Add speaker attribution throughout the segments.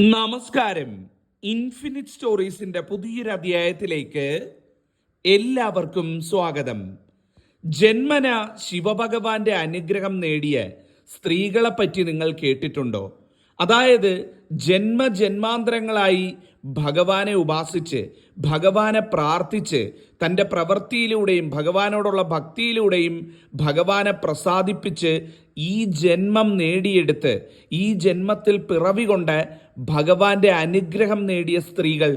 Speaker 1: നമസ്കാരം. ഇൻഫിനിറ്റ് സ്റ്റോറീസിന്റെ പുതിയൊരു അധ്യായത്തിലേക്ക് എല്ലാവർക്കും സ്വാഗതം. ജന്മന ശിവഭഗവാന്റെ അനുഗ്രഹം നേടിയ സ്ത്രീകളെപ്പറ്റി നിങ്ങൾ കേട്ടിട്ടുണ്ടോ? അതായത് ജന്മജന്മാന്തരങ്ങളായി ഭഗവാനെ ഉപാസിച്ച് ഭഗവാനെ പ്രാർത്ഥിച്ച് തന്റെ പ്രവൃത്തിയിലൂടെയും ഭഗവാനോടുള്ള ഭക്തിയിലൂടെയും ഭഗവാനെ പ്രസാദിപ്പിച്ച് ഈ ജന്മം നേടിയെടുത്ത് ഈ ജന്മത്തിൽ പിറവി കൊണ്ട് ഭഗവാന്റെ അനുഗ്രഹം നേടിയ സ്ത്രീകൾ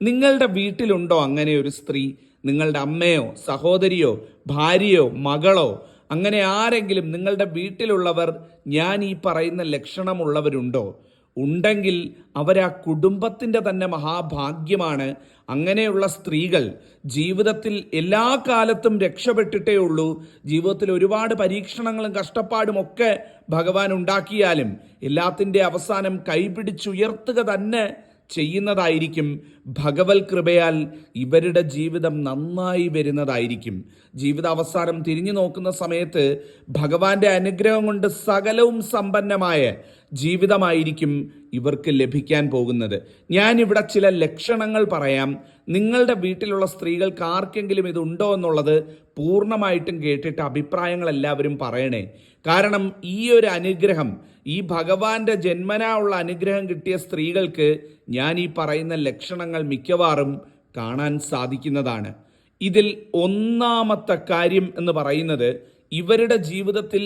Speaker 1: നിങ്ങളുടെ വീട്ടിലുണ്ടോ അങ്ങനെ ഒരു സ്ത്രീ? നിങ്ങളുടെ അമ്മയോ സഹോദരിയോ ഭാര്യയോ മകളോ അങ്ങനെ ആരെങ്കിലും നിങ്ങളുടെ വീട്ടിലുള്ളവർ ഞാൻ ഈ പറയുന്ന ലക്ഷണമുള്ളവരുണ്ടോ? ഉണ്ടെങ്കിൽ അവരാ കുടുംബത്തിന്റെ തന്നെ മഹാഭാഗ്യമാണ്. അങ്ങനെയുള്ള സ്ത്രീകൾ ജീവിതത്തിൽ എല്ലാ കാലത്തും രക്ഷപ്പെട്ടിട്ടേ ഉള്ളൂ. ജീവിതത്തിൽ ഒരുപാട് പരീക്ഷണങ്ങളും കഷ്ടപ്പാടും ഒക്കെ ഭഗവാൻ ഉണ്ടാക്കിയാലും എല്ലാത്തിന്റെ അവസാനം കൈപിടിച്ചുയർത്തുക തന്നെ ചെയ്യുന്നതായിരിക്കും. ഭഗവത് കൃപയാൽ ഇവരുടെ ജീവിതം നന്നായി വരുന്നതായിരിക്കും. ജീവിത അവസാനം തിരിഞ്ഞു നോക്കുന്ന സമയത്ത് ഭഗവാന്റെ അനുഗ്രഹം കൊണ്ട് സകലവും സമ്പന്നമായ ജീവിതമായിരിക്കും ഇവർക്ക് ലഭിക്കാൻ പോകുന്നത്. ഞാൻ ഇവിടെ ചില ലക്ഷണങ്ങൾ പറയാം. നിങ്ങളുടെ വീട്ടിലുള്ള സ്ത്രീകൾക്ക് ആർക്കെങ്കിലും ഇതുണ്ടോ എന്നുള്ളത് പൂർണമായിട്ടും കേട്ടിട്ട് അഭിപ്രായങ്ങൾ എല്ലാവരും പറയണേ. കാരണം ഈ ഒരു അനുഗ്രഹം ഈ ഭഗവാന്റെ ജന്മനാ ഉള്ള അനുഗ്രഹം കിട്ടിയ സ്ത്രീകൾക്ക് ഞാൻ ഈ പറയുന്ന ലക്ഷണങ്ങൾ മിക്കവാറും കാണാൻ സാധിക്കുന്നതാണ്. ഇതിൽ ഒന്നാമത്തെ കാര്യം എന്ന് പറയുന്നത് ഇവരുടെ ജീവിതത്തിൽ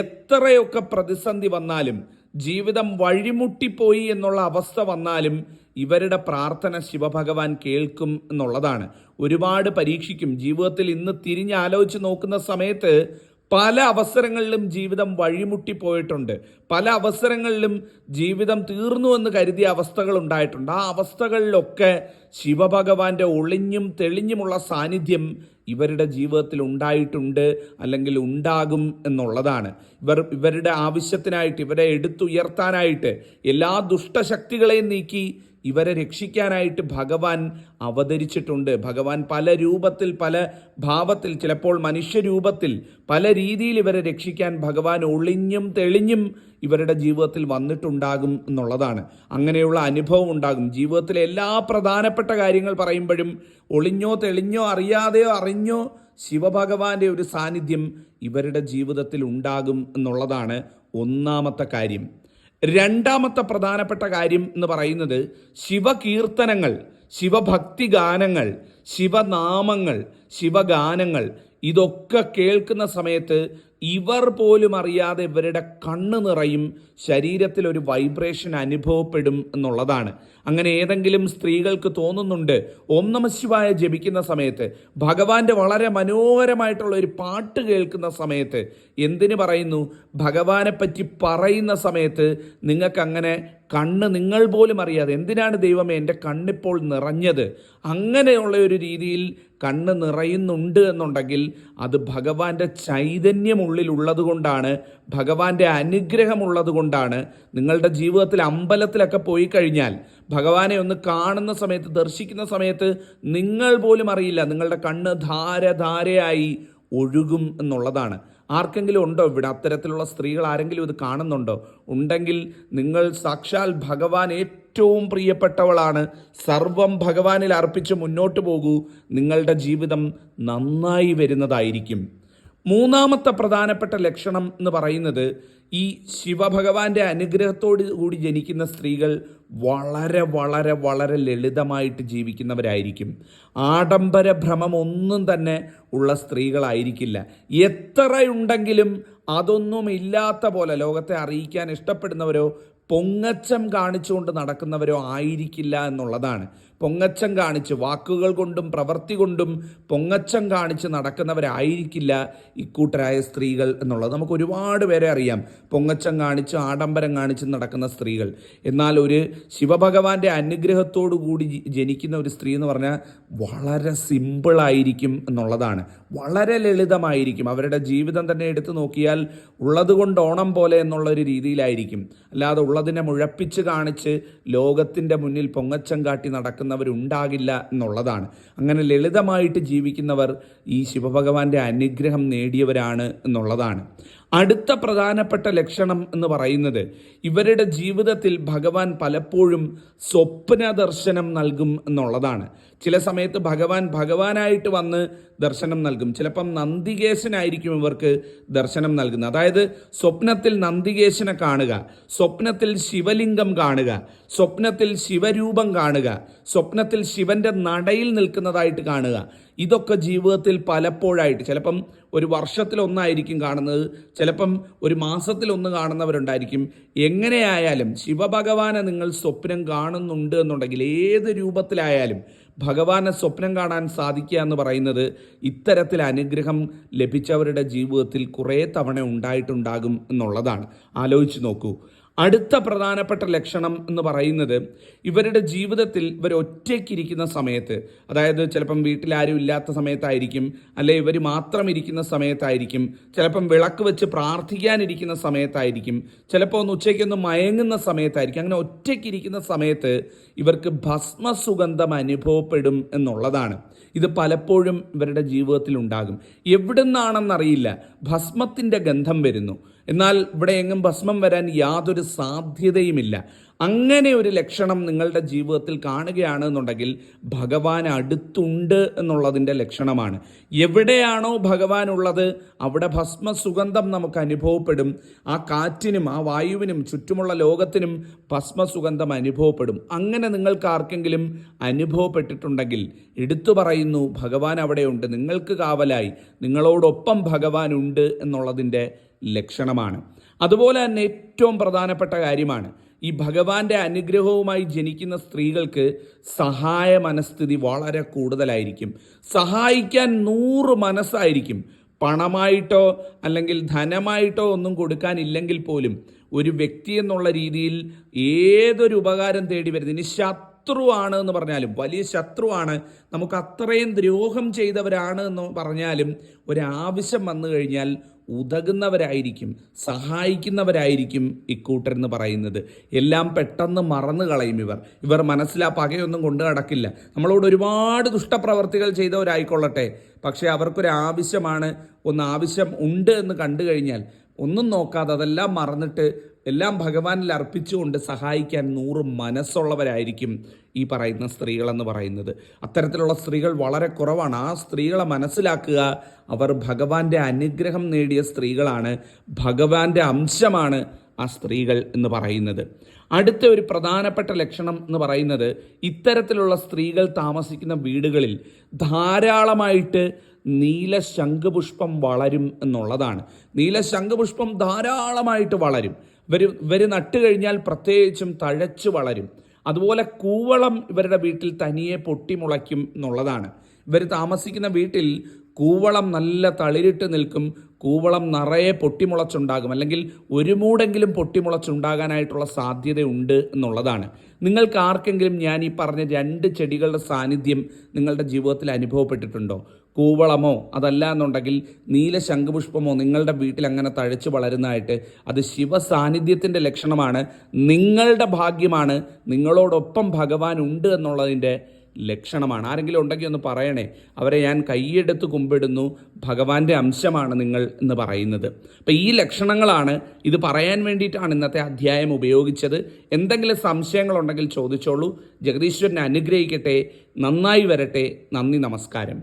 Speaker 1: എത്രയൊക്കെ പ്രതിസന്ധി വന്നാലും ജീവിതം വഴിമുട്ടിപ്പോയി എന്നുള്ള അവസ്ഥ വന്നാലും ഇവരുടെ പ്രാർത്ഥന ശിവഭഗവാൻ കേൾക്കും എന്നുള്ളതാണ്. ഒരുപാട് പരീക്ഷിക്കും. ജീവിതത്തിൽ ഇന്ന് തിരിഞ്ഞാലോചിച്ച് നോക്കുന്ന സമയത്ത് പല അവസരങ്ങളിലും ജീവിതം വഴിമുട്ടി പോയിട്ടുണ്ട് പല അവസരങ്ങളിലും ജീവിതം തീർന്നു എന്ന് കരുതിയ അവസ്ഥകൾ ഉണ്ടായിട്ടുണ്ട്. ആ അവസ്ഥകളിലൊക്കെ ശിവഭഗവാന്റെ ഒളിഞ്ഞും തെളിഞ്ഞുമുള്ള സാന്നിധ്യം ഇവരുടെ ജീവിതത്തിൽ ഉണ്ടായിട്ടുണ്ട് അല്ലെങ്കിൽ ഉണ്ടാകും എന്നുള്ളതാണ്. ഇവർ ഇവരുടെ ആവശ്യത്തിനായിട്ട് ഇവരെ എടുത്തുയർത്താനായിട്ട് എല്ലാ ദുഷ്ടശക്തികളെയും നീക്കി ഇവരെ രക്ഷിക്കാനായിട്ട് ഭഗവാൻ അവതരിച്ചിട്ടുണ്ട്. ഭഗവാൻ പല രൂപത്തിൽ പല ഭാവത്തിൽ ചിലപ്പോൾ മനുഷ്യരൂപത്തിൽ പല രീതിയിൽ ഇവരെ രക്ഷിക്കാൻ ഭഗവാൻ ഒളിഞ്ഞും തെളിഞ്ഞും ഇവരുടെ ജീവിതത്തിൽ വന്നിട്ടുണ്ടാകും എന്നുള്ളതാണ്. അങ്ങനെയുള്ള അനുഭവം ഉണ്ടാകും. ജീവിതത്തിലെ എല്ലാ പ്രധാനപ്പെട്ട കാര്യങ്ങൾ പറയുമ്പോഴും ഒളിഞ്ഞോ തെളിഞ്ഞോ അറിയാതെയോ അറിഞ്ഞോ ശിവഭഗവാന്റെ ഒരു സാന്നിധ്യം ഇവരുടെ ജീവിതത്തിൽ ഉണ്ടാകും എന്നുള്ളതാണ് ഒന്നാമത്തെ കാര്യം. രണ്ടാമത്തെ പ്രധാനപ്പെട്ട കാര്യം എന്ന് പറയുന്നത് ശിവകീർത്തനങ്ങൾ ശിവഭക്തി ഗാനങ്ങൾ ശിവനാമങ്ങൾ ശിവഗാനങ്ങൾ ഇതൊക്കെ കേൾക്കുന്ന സമയത്ത് ഇവർ പോലും അറിയാതെ ഇവരുടെ കണ്ണ് നിറയും ശരീരത്തിൽ ഒരു വൈബ്രേഷൻ അനുഭവപ്പെടും എന്നുള്ളതാണ്. അങ്ങനെ ഏതെങ്കിലും സ്ത്രീകൾക്ക് തോന്നുന്നുണ്ട് ഓം നമ ശിവായ ജപിക്കുന്ന സമയത്ത് ഭഗവാന്റെ വളരെ മനോഹരമായിട്ടുള്ള ഒരു പാട്ട് കേൾക്കുന്ന സമയത്ത് എന്തിനു പറയുന്നു? ഭഗവാനെ പറ്റി പറയുന്ന സമയത്ത് നിങ്ങൾക്ക് അങ്ങനെ കണ്ണ് നിങ്ങൾ പോലും അറിയാതെ എന്തിനാണ് ദൈവമേ എന്റെ കണ്ണിപ്പോൾ നിറഞ്ഞത്? അങ്ങനെയുള്ള ഒരു രീതിയിൽ കണ്ണ് നിറയുന്നുണ്ട് എന്നുണ്ടെങ്കിൽ അത് ഭഗവാന്റെ ചൈതന്യമുള്ളിൽ ഉള്ളത് കൊണ്ടാണ് ഭഗവാന്റെ അനുഗ്രഹമുള്ളത് കൊണ്ടാണ് നിങ്ങളുടെ ജീവിതത്തിൽ അമ്പലത്തിലൊക്കെ പോയി കഴിഞ്ഞാൽ ഭഗവാനെ ഒന്ന് കാണുന്ന സമയത്ത് ദർശിക്കുന്ന സമയത്ത് നിങ്ങൾ പോലും അറിയില്ല. നിങ്ങളുടെ കണ്ണ് ധാരധാരയായി ഒഴുകും എന്നുള്ളതാണ്. ആർക്കെങ്കിലും ഉണ്ടോ ഇവിടെ? അത്തരത്തിലുള്ള സ്ത്രീകൾ ആരെങ്കിലും ഇത് കാണുന്നുണ്ടോ? ഉണ്ടെങ്കിൽ നിങ്ങൾ സാക്ഷാൽ ഭഗവാൻ ഏറ്റവും പ്രിയപ്പെട്ടവളാണ്. സർവം ഭഗവാനിൽ അർപ്പിച്ച് മുന്നോട്ട് പോകൂ. നിങ്ങളുടെ ജീവിതം നന്നായി വരുന്നതായിരിക്കും. മൂന്നാമത്തെ പ്രധാനപ്പെട്ട ലക്ഷണം എന്ന് പറയുന്നത് ഈ ശിവഭഗവാന്റെ അനുഗ്രഹത്തോട് കൂടി ജനിക്കുന്ന സ്ത്രീകൾ വളരെ വളരെ വളരെ ലളിതമായിട്ട് ജീവിക്കുന്നവരായിരിക്കും. ആഡംബര ഭ്രമം ഒന്നും തന്നെ ഉള്ള സ്ത്രീകളായിരിക്കില്ല. എത്രയുണ്ടെങ്കിലും അതൊന്നും ഇല്ലാത്ത പോലെ ലോകത്തെ അറിയിക്കാൻ ഇഷ്ടപ്പെടുന്നവരോ പൊങ്ങച്ചം കാണിച്ചുകൊണ്ട് നടക്കുന്നവരോ ആയിരിക്കില്ല എന്നുള്ളതാണ്. പൊങ്ങച്ചം കാണിച്ച് വാക്കുകൾ കൊണ്ടും പ്രവൃത്തി കൊണ്ടും പൊങ്ങച്ചം കാണിച്ച് നടക്കുന്നവരായിരിക്കില്ല ഇക്കൂട്ടരായ സ്ത്രീകൾ എന്നുള്ളത്. നമുക്ക് ഒരുപാട് പേരെ അറിയാം. പൊങ്ങച്ചം കാണിച്ച് ആഡംബരം കാണിച്ച് നടക്കുന്ന സ്ത്രീകൾ. എന്നാൽ ഒരു ശിവഭഗവാന്റെ അനുഗ്രഹത്തോടു കൂടി ജനിക്കുന്ന ഒരു സ്ത്രീ എന്ന് പറഞ്ഞാൽ വളരെ സിമ്പിളായിരിക്കും എന്നുള്ളതാണ്. വളരെ ലളിതമായിരിക്കും. അവരുടെ ജീവിതം തന്നെ എടുത്തു നോക്കിയാൽ ഉള്ളത് കൊണ്ട് ഓണം പോലെ എന്നുള്ള ഒരു രീതിയിലായിരിക്കും. അല്ലാതെ ഉള്ളതിനെ മുഴപ്പിച്ച് കാണിച്ച് ലോകത്തിന്റെ മുന്നിൽ പൊങ്ങച്ചം കാട്ടി നടക്കുന്നവരുണ്ടാകില്ല എന്നുള്ളതാണ്. അങ്ങനെ ലളിതമായിട്ട് ജീവിക്കുന്നവർ ഈ ശിവഭഗവാന്റെ അനുഗ്രഹം നേടിയവരാണ് എന്നുള്ളതാണ്. അടുത്ത പ്രധാനപ്പെട്ട ലക്ഷണം എന്ന് പറയുന്നത് ഇവരുടെ ജീവിതത്തിൽ ഭഗവാൻ പലപ്പോഴും സ്വപ്ന ദർശനം നൽകും എന്നുള്ളതാണ്. ചില സമയത്ത് ഭഗവാൻ ഭഗവാനായിട്ട് വന്ന് ദർശനം നൽകും. ചിലപ്പം നന്ദികേശനായിരിക്കും ഇവർക്ക് ദർശനം നൽകുന്നത്. അതായത് സ്വപ്നത്തിൽ നന്ദികേശനെ കാണുക സ്വപ്നത്തിൽ ശിവലിംഗം കാണുക സ്വപ്നത്തിൽ ശിവരൂപം കാണുക സ്വപ്നത്തിൽ ശിവന്റെ നടയിൽ നിൽക്കുന്നതായിട്ട് കാണുക. ഇതൊക്കെ ജീവിതത്തിൽ പലപ്പോഴായിട്ട് ചിലപ്പം ഒരു വർഷത്തിലൊന്നായിരിക്കും കാണുന്നത്. ചിലപ്പം ഒരു മാസത്തിലൊന്ന് കാണുന്നവരുണ്ടായിരിക്കും. എങ്ങനെയായാലും ശിവഭഗവാനെ നിങ്ങൾ സ്വപ്നം കാണുന്നുണ്ട് എന്നുണ്ടെങ്കിൽ ഏത് രൂപത്തിലായാലും ഭഗവാനെ സ്വപ്നം കാണാൻ സാധിക്കുക എന്ന് പറയുന്നത് ഇത്തരത്തിൽ അനുഗ്രഹം ലഭിച്ചവരുടെ ജീവിതത്തിൽ കുറേ തവണ ഉണ്ടായിട്ടുണ്ടാകും എന്നുള്ളതാണ്. ആലോചിച്ച് നോക്കൂ. അടുത്ത പ്രധാനപ്പെട്ട ലക്ഷണം എന്ന് പറയുന്നത് ഇവരുടെ ജീവിതത്തിൽ ഇവർ ഒറ്റയ്ക്കിരിക്കുന്ന സമയത്ത് അതായത് ചിലപ്പം വീട്ടിലാരും ഇല്ലാത്ത സമയത്തായിരിക്കും അല്ലെ ഇവർ മാത്രം ഇരിക്കുന്ന സമയത്തായിരിക്കും ചിലപ്പം വിളക്ക് വെച്ച് പ്രാർത്ഥിക്കാനിരിക്കുന്ന സമയത്തായിരിക്കും ചിലപ്പോൾ ഒന്ന് ഉച്ചയ്ക്കൊന്ന് മയങ്ങുന്ന സമയത്തായിരിക്കും അങ്ങനെ ഒറ്റയ്ക്കിരിക്കുന്ന സമയത്ത് ഇവർക്ക് ഭസ്മസുഗന്ധം അനുഭവപ്പെടും എന്നുള്ളതാണ്. ഇത് പലപ്പോഴും ഇവരുടെ ജീവിതത്തിൽ ഉണ്ടാകും എവിടുന്നാണെന്നറിയില്ല. ഭസ്മത്തിന്റെ ഗന്ധം വരുന്നു. എന്നാൽ ഇവിടെ എങ്ങും ഭസ്മം വരാൻ യാതൊരു സാധ്യതയുമില്ല. അങ്ങനെ ഒരു ലക്ഷണം നിങ്ങളുടെ ജീവിതത്തിൽ കാണുകയാണ് എന്നുണ്ടെങ്കിൽ ഭഗവാൻ അടുത്തുണ്ട് എന്നുള്ളതിന്റെ ലക്ഷണമാണ്. എവിടെയാണോ ഭഗവാൻ ഉള്ളത് അവിടെ ഭസ്മ സുഗന്ധം നമുക്ക് അനുഭവപ്പെടും. ആ കാറ്റിനും ആ വായുവിനും ചുറ്റുമുള്ള ലോകത്തിനും ഭസ്മ സുഗന്ധം അനുഭവപ്പെടും. അങ്ങനെ നിങ്ങൾക്ക് ആർക്കെങ്കിലും അനുഭവപ്പെട്ടിട്ടുണ്ടെങ്കിൽ എടുത്തു പറയുന്നു ഭഗവാൻ അവിടെയുണ്ട് നിങ്ങൾക്ക് കാവലായി. നിങ്ങളോടൊപ്പം ഭഗവാൻ ഉണ്ട് എന്നുള്ളതിന്റെ ലക്ഷണമാണ്. അതുപോലെ തന്നെ ഏറ്റവും പ്രധാനപ്പെട്ട കാര്യമാണ് ഈ ഭഗവാന്റെ അനുഗ്രഹവുമായി ജനിക്കുന്ന സ്ത്രീകൾക്ക് സഹായ മനസ്ഥിതി വളരെ കൂടുതലായിരിക്കും. സഹായിക്കാൻ നൂറ് മനസ്സായിരിക്കും. പണമായിട്ടോ അല്ലെങ്കിൽ ധനമായിട്ടോ ഒന്നും കൊടുക്കാനില്ലെങ്കിൽ പോലും ഒരു വ്യക്തി എന്നുള്ള രീതിയിൽ ഏതൊരു ഉപകാരം തേടി വരുന്നത്? ഇനി ശത്രുവാണ് എന്ന് പറഞ്ഞാലും വലിയ ശത്രുവാണ് നമുക്ക് അത്രയും ദ്രോഹം ചെയ്തവരാണ് എന്ന് പറഞ്ഞാലും ഒരാവശ്യം വന്നു കഴിഞ്ഞാൽ ഉതകുന്നവരായിരിക്കും സഹായിക്കുന്നവരായിരിക്കും ഇക്കൂട്ടരെന്ന് പറയുന്നത്. എല്ലാം പെട്ടെന്ന് മറന്നു കളയും ഇവർ. ഇവർ മനസ്സിലാ പകയൊന്നും കൊണ്ടു നടക്കില്ല. നമ്മളോട് ഒരുപാട് ദുഷ്ടപ്രവർത്തികൾ ചെയ്തവരായിക്കൊള്ളട്ടെ. പക്ഷേ അവർക്കൊരാവശ്യമാണ്. ഒന്ന് ആവശ്യം ഉണ്ട് എന്ന് കണ്ടു കഴിഞ്ഞാൽ ഒന്നും നോക്കാതെ അതെല്ലാം മറന്നിട്ട് എല്ലാം ഭഗവാനിൽ അർപ്പിച്ചുകൊണ്ട് സഹായിക്കാൻ നൂറ് മനസ്സുള്ളവരായിരിക്കും ഈ പറയുന്ന സ്ത്രീകളെന്ന് പറയുന്നത്. അത്തരത്തിലുള്ള സ്ത്രീകൾ വളരെ കുറവാണ്. ആ സ്ത്രീകളെ മനസ്സിലാക്കുക അവർ ഭഗവാന്റെ അനുഗ്രഹം നേടിയ സ്ത്രീകളാണ് ഭഗവാന്റെ അംശമാണ് ആ സ്ത്രീകൾ എന്ന് പറയുന്നത്. അടുത്ത ഒരു പ്രധാനപ്പെട്ട ലക്ഷണം എന്ന് പറയുന്നത് ഇത്തരത്തിലുള്ള സ്ത്രീകൾ താമസിക്കുന്ന വീടുകളിൽ ധാരാളമായിട്ട് നീല ശംഖുപുഷ്പം വളരും എന്നുള്ളതാണ്. നീല ശംഖുപുഷ്പം ധാരാളമായിട്ട് വളരും. ഇവർ ഇവർ നട്ട് കഴിഞ്ഞാൽ പ്രത്യേകിച്ചും തഴച്ചു വളരും. അതുപോലെ കൂവളം ഇവരുടെ വീട്ടിൽ തനിയെ പൊട്ടിമുളയ്ക്കും എന്നുള്ളതാണ്. ഇവർ താമസിക്കുന്ന വീട്ടിൽ കൂവളം നല്ല തളിരിട്ട് നിൽക്കും. കൂവളം നിറയെ പൊട്ടിമുളച്ചുണ്ടാകും അല്ലെങ്കിൽ ഒരു മൂടെങ്കിലും പൊട്ടിമുളച്ചുണ്ടാകാനായിട്ടുള്ള സാധ്യതയുണ്ട് എന്നുള്ളതാണ്. നിങ്ങൾക്ക് ആർക്കെങ്കിലും ഞാൻ ഈ പറഞ്ഞ രണ്ട് ചെടികളുടെ സാന്നിധ്യം നിങ്ങളുടെ ജീവിതത്തിൽ അനുഭവപ്പെട്ടിട്ടുണ്ടോ? കൂവളമോ അതല്ല എന്നുണ്ടെങ്കിൽ നീല ശംഖുപുഷ്പമോ നിങ്ങളുടെ വീട്ടിൽ അങ്ങനെ തഴച്ചു വളരുന്നതായിട്ട് അത് ശിവ സാന്നിധ്യത്തിന്റെ ലക്ഷണമാണ്. നിങ്ങളുടെ ഭാഗ്യമാണ്. നിങ്ങളോടൊപ്പം ഭഗവാൻ ഉണ്ട് എന്നുള്ളതിന്റെ ലക്ഷണമാണ്. ആരെങ്കിലും ഉണ്ടെങ്കിൽ ഒന്ന് പറയണേ. അവരെ ഞാൻ കൈയെടുത്ത് കുമ്പിടുന്നു. ഭഗവാന്റെ അംശമാണ് നിങ്ങൾ എന്ന് പറയുന്നത്. അപ്പം ഈ ലക്ഷണങ്ങളാണ് ഇത് പറയാൻ വേണ്ടിയിട്ടാണ് ഇന്നത്തെ അധ്യായം ഉപയോഗിച്ചത്. എന്തെങ്കിലും സംശയങ്ങളുണ്ടെങ്കിൽ ചോദിച്ചോളൂ. ജഗദീശ്വരനെ അനുഗ്രഹിക്കട്ടെ. നന്നായി വരട്ടെ. നന്ദി നമസ്കാരം.